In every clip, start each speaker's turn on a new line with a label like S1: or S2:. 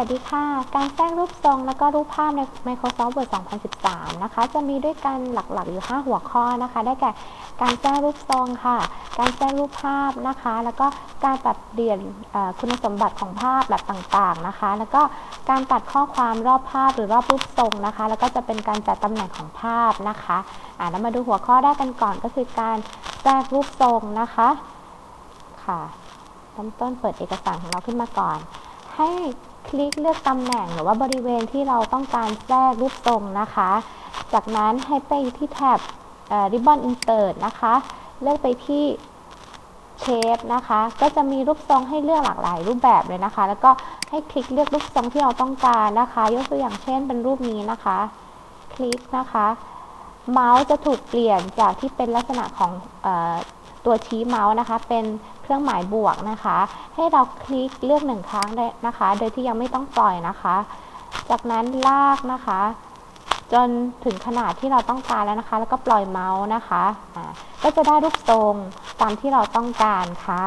S1: วัสดีค่ะ การแทรกรูปทรงแล้วก็รูปภาพใน Microsoft Word 2013 นะคะ จะมีด้วยกันหลักๆ อยู่ 5 หัวข้อนะคะ ได้แก่ การแทรกรูปทรงค่ะ การแทรกรูปภาพนะคะ แล้วก็การตัดเปลี่ยนคุณสมบัติของภาพแบบต่างๆ นะคะ แล้วก็การตัดข้อความรอบภาพหรือรอบรูปทรงนะคะ แล้วก็จะเป็นการจัดตำแหน่งของภาพนะคะอ่าแล้วมาดูหัวข้อแรกกันก่อนก็คือการแทรกรูปทรงนะคะ ค่ะเริ่มต้นเปิดเอกสารของเราขึ้นมาก่อน ให้คลิกเลือกตำแหน่งหรือว่าบริเวณที่เราต้องการแทรกรูปทรงนะคะ จากนั้นให้ไปที่แท็บ Ribbon Insert นะคะ เลือกไปที่ Shape นะคะ ก็จะมีรูปทรงให้เลือกหลากหลายรูปแบบเลยนะคะ แล้วก็ให้คลิกเลือกรูปทรงที่เราต้องการนะคะ ยกตัวอย่างเช่นเป็นรูปนี้นะคะ คลิกนะคะ เมาส์จะถูกเปลี่ยนจากที่เป็นลักษณะของ ตัวชี้เมาส์นะคะ เป็นเครื่องหมายบวกนะคะ ให้เราคลิกเลือกหนึ่งครั้งได้นะคะ โดยที่ยังไม่ต้องปล่อยนะคะ จากนั้นลากนะคะ จนถึงขนาดที่เราต้องการแล้วนะคะ แล้วก็ปล่อยเมาส์นะคะอ่าก็จะได้รูปทรงตามที่เราต้องการค่ะ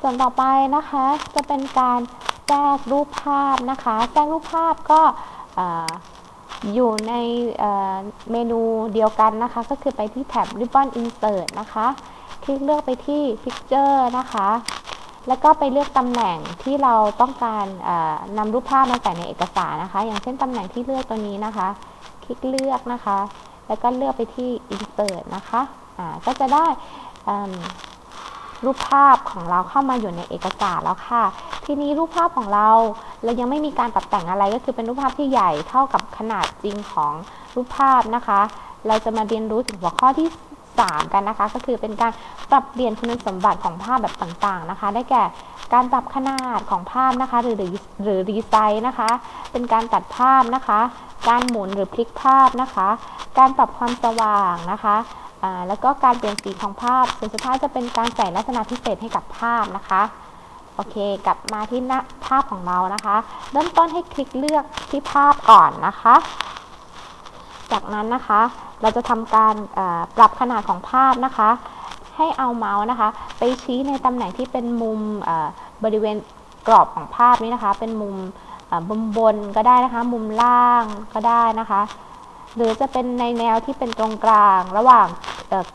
S1: ส่วนต่อไปนะคะ จะเป็นการแทรกรูปภาพนะคะ แทรกรูปภาพก็ อยู่ในเเมนูเดียวกันนะคะ ก็คือไปที่แท็บ Ribbon Insert นะคะ คลิกเลือกไปที่ Picture นะคะ แล้วก็ไปเลือกตำแหน่งที่เราต้องการนำรูปภาพมาใส่ในเอกสารนะคะ อย่างเช่นตำแหน่งที่เลือกตัวนี้นะคะ คลิกเลือกนะคะ แล้วก็เลือกไปที่ Insert นะคะอ่าก็จะได้รูปภาพของเราเข้ามาอยู่ในเอกสารแล้วค่ะ ทีนี้รูปภาพของเราเรายังไม่มีการปรับแต่งอะไรก็คือเป็นรูปภาพที่ใหญ่เท่ากับขนาดจริงของรูปภาพนะคะ เราจะมาเรียนรู้ถึงหัวข้อที่ 3 กันนะคะ ก็คือเป็นการปรับเปลี่ยนคุณสมบัติของภาพแบบต่างๆนะคะ ได้แก่การปรับขนาดของภาพนะคะ หรือหรือหรือรีไซส์นะคะ เป็นการตัดภาพนะคะ การหมุนหรือพลิกภาพนะคะ การปรับความสว่างนะคะแล้วก็การเปลี่ยนสีของภาพส่วนสุดท้ายจะเป็นการใส่ลักษณะพิเศษให้กับภาพนะคะ โอเค กลับมาที่หน้าภาพของเรานะคะ เริ่มต้นให้คลิกเลือกที่ภาพก่อนนะคะ จากนั้นนะคะ เราจะทำการปรับขนาดของภาพนะคะ ให้เอาเมาส์นะคะ ไปชี้ในตำแหน่งที่เป็นมุมบริเวณกรอบของภาพนี้นะคะ เป็นมุมมุมบนก็ได้นะคะ มุมล่างก็ได้นะคะ หรือจะเป็นในแนวที่เป็นตรงกลางระหว่าง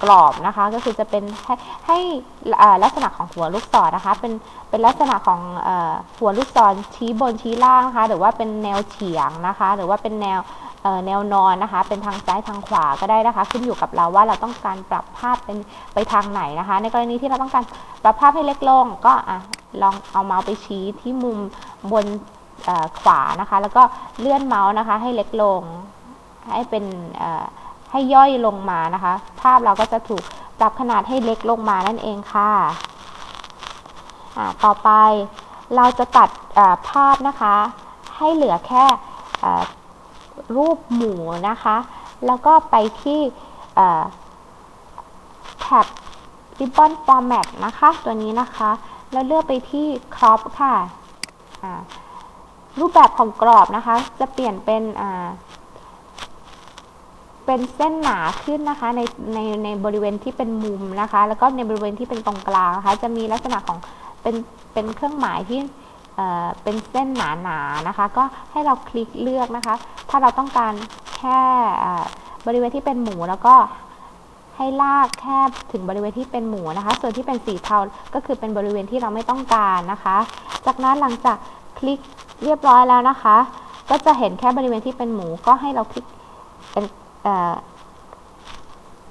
S1: กรอบนะคะ ก็คือจะเป็นให้ให้ลักษณะของหัวลูกศรนะคะ เป็นเป็นลักษณะของหัวลูกศรชี้บนชี้ล่างนะคะ หรือว่าเป็นแนวเฉียงนะคะ หรือว่าเป็นแนวแนวนอนนะคะ เป็นทางซ้ายทางขวาก็ได้นะคะ ขึ้นอยู่กับเราว่าเราต้องการปรับภาพเป็นไปทางไหนนะคะ ในกรณีที่เราต้องการปรับภาพให้เล็กลง ก็อะลองเอาเมาส์ไปชี้ที่มุมบนขวานะคะ แล้วก็เลื่อนเมาส์นะคะ ให้เล็กลง ให้เป็นให้ย่อยลงมานะคะ ภาพเราก็จะถูกปรับขนาดให้เล็กลงมานั่นเองค่ะต่อไปเราจะตัดภาพนะคะ ให้เหลือแค่รูปหมูนะคะ แล้วก็ไปที่แท็บ Ribbon Format นะคะ ตัวนี้นะคะ แล้วเลือกไปที่ Crop ค่ะ รูปแบบของกรอบนะคะ จะเปลี่ยนเป็นอ่า เป็นเส้นหนาขึ้นนะคะในในในบริเวณที่เป็นมุมนะคะ แล้วก็ในบริเวณที่เป็นตรงกลางนะคะจะมีลักษณะของเป็นเป็นเครื่องหมายที่เอ่อเป็นเส้นหนาๆนนะคะ ก็ให้เราคลิกเลือกนะคะ ถ้าเราต้องการแค่บริเวณที่เป็นหมูแล้วก็ให้ลากแค่ถึงบริเวณที่เป็นหมูนะคะ ส่วนที่เป็นสีเทาก็คือเป็นบริเวณที่เราไม่ต้องการนะคะ จากนั้นหลังจากคลิกเรียบร้อยแล้วนะคะ ก็จะเห็นแค่บริเวณที่เป็นหมูก็ให้เราคลิก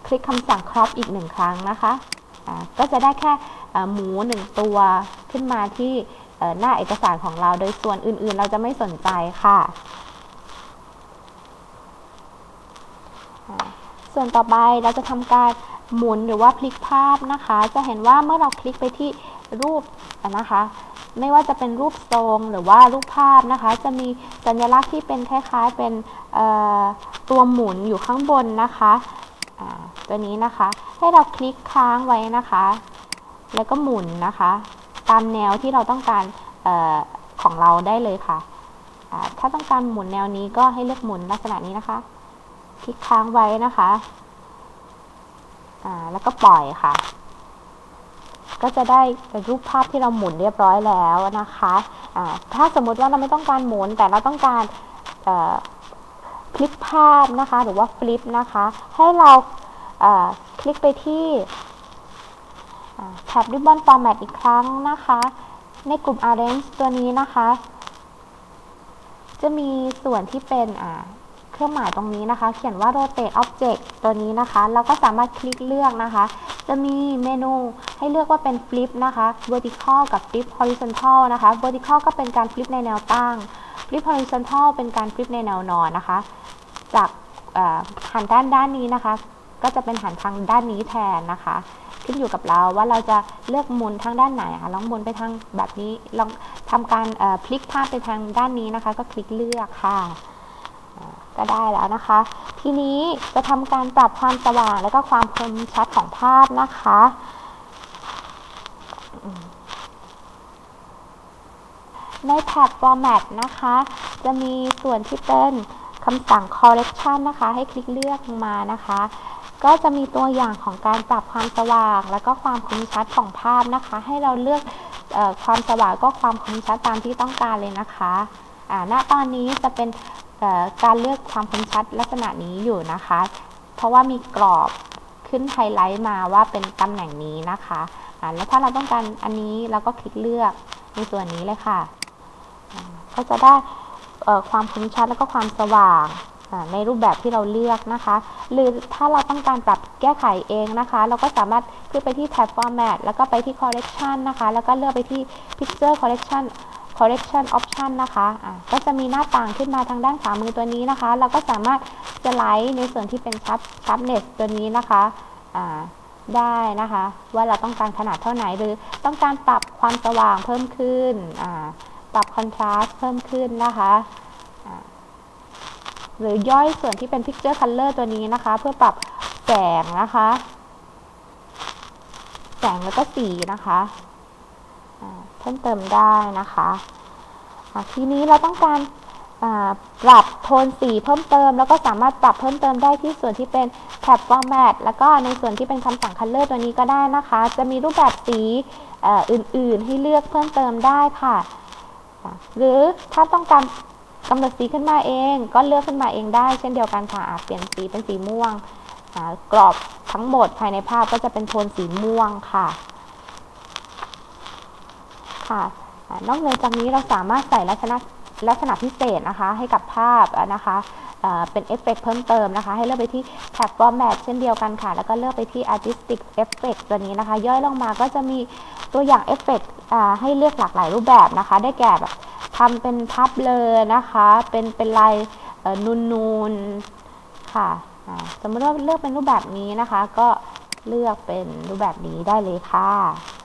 S1: คลิกคำสั่ง crop อีกหนึ่งครั้งนะคะอ่าก็จะได้แค่หมูหนึ่งตัวขึ้นมาที่หน้าเอกสารของเรา โดยส่วนอื่นๆ เราจะไม่สนใจค่ะส่วนต่อไปเราจะทำการหมุนหรือว่าพลิกภาพนะคะ จะเห็นว่าเมื่อเราคลิกไปที่รูปนะคะ ไม่ว่าจะเป็นรูปทรงหรือว่ารูปภาพนะคะ จะมีสัญลักษณ์ที่เป็นคล้ายๆเป็นตัวหมุนอยู่ข้างบนนะคะตัวนี้นะคะ ให้เราคลิกค้างไว้นะคะ แล้วก็หมุนนะคะ ตามแนวที่เราต้องการออของเราได้เลยค่ะถ้าต้องการหมุนแนวนี้ก็ให้เลือกหมุนลักษณะนี้นะคะ คลิกค้างไว้นะคะแล้วก็ปล่อยค่ะ ก็จะได้เป็นรูปภาพที่เราหมุนเรียบร้อยแล้วนะคะอ่าถ้าสมมุติว่าเราไม่ต้องการหมุน แต่เราต้องการคลิกภาพนะคะ หรือว่าฟลิปนะคะ ให้เราคลิกไปที่แท็บ Ribbon Format อีกครั้งนะคะ ในกลุ่ม Arrange ตัวนี้นะคะ จะมีส่วนที่เป็นเครื่องหมายตรงนี้นะคะ เขียนว่า rotate object ตัวนี้นะคะ เราก็สามารถคลิกเลือกนะคะ จะมีเมนูให้เลือกว่าเป็น flip นะคะ vertical กับ flip horizontal นะคะ vertical ก็เป็นการ flip ในแนวตั้ง flip horizontal เป็นการ flip ในแนวนอนนะคะ จากหันด้านด้านนี้นะคะ ก็จะเป็นหันทางด้านนี้แทนนะคะ ขึ้นอยู่กับเราว่าเราจะเลือกหมุนทางด้านไหนคะลองหมุนไปทางแบบนี้ลองทำการพลิกภาพไปทางด้านนี้นะคะ ก็คลิกเลือกค่ะ ก็ได้แล้วนะคะ ทีนี้จะทำการปรับความสว่างและก็ความคมชัดของภาพนะคะในแท็บ format นะคะ จะมีส่วนที่เป็นคำสั่ง correction นะคะ ให้คลิกเลือกมานะคะ ก็จะมีตัวอย่างของการปรับความสว่าง และก็ความคมชัดของภาพนะคะ ให้เราเลือกอความสว่างก็ความคมชัดตามที่ต้องการเลยนะคะอ่าณตอนนี้จะเป็น การเลือกความคมชัดลักษณะนี้อยู่นะคะ เพราะว่ามีกรอบขึ้นไฮไลท์มาว่าเป็นตำแหน่งนี้นะคะแล้วถ้าเราต้องการอันนี้เราก็คลิกเลือกในส่วนนี้เลยค่ะ ก็จะได้ความคมชัดแล้วก็ความสว่างในรูปแบบที่เราเลือกนะคะ หรือถ้าเราต้องการปรับแก้ไขเองนะคะ เราก็สามารถขึ้นไปที่แท็บ format แล้วก็ไปที่ correction นะคะ แล้วก็เลือกไปที่ picture correction correction option นะคะะก็จะมีหน้าต่างขึ้นมาทางด้านขวามือตัวนี้นะคะ เราก็สามารถสไลด์ในส่วนที่เป็น sharp sharpness ตัวนี้นะคะะได้นะคะ ว่าเราต้องการขนาดเท่าไหนหรือต้องการปรับความสว่างเพิ่มขึ้น ปรับ contrast เพิ่มขึ้นนะคะหรือย่อยส่วนที่เป็น Picture Color ตัวนี้นะคะ เพื่อปรับแสงนะคะ แสงแล้วก็สีนะคะ เพิ่มเติมได้นะคะทีนี้เราต้องการปรับโทนสีเพิ่มเติม แล้วก็สามารถปรับเพิ่มเติมได้ที่ส่วนที่เป็นแท็บ format แล้วก็ในส่วนที่เป็นคำสั่ง color ตัวนี้ก็ได้นะคะ จะมีรูปแบบสีอื่นๆ ให้เลือกเพิ่มเติมได้ค่ะ หรือถ้าต้องการกำหนดสีขึ้นมาเอง ก็เลือกขึ้นมาเองได้ เช่นเดียวกันค่ะเปลี่ยนสีเป็นสีม่วงกรอบทั้งหมดภายในภาพก็จะเป็นโทนสีม่วงค่ะ ค่ะ นอกเหนือจากนี้เราสามารถใส่ลักษณะลักษณะพิเศษนะคะ ให้กับภาพนะคะเป็นเอฟเฟกเพิ่มเติมนะคะ ให้เลือกไปที่แท็บ format เช่นเดียวกันค่ะ แล้วก็เลือกไปที่ artistic effect ตัวนี้นะคะ ย่อยลงมาก็จะมีตัวอย่างเอฟเฟกให้เลือกหลากหลายรูปแบบนะคะ ได้แก่แบบทำเป็นพับเลยนะคะ เป็นเป็นลายนูนนูนค่ะสมมติว่าเลือกเป็นรูปแบบนี้นะคะ ก็เลือกเป็นรูปแบบนี้ได้เลยค่ะ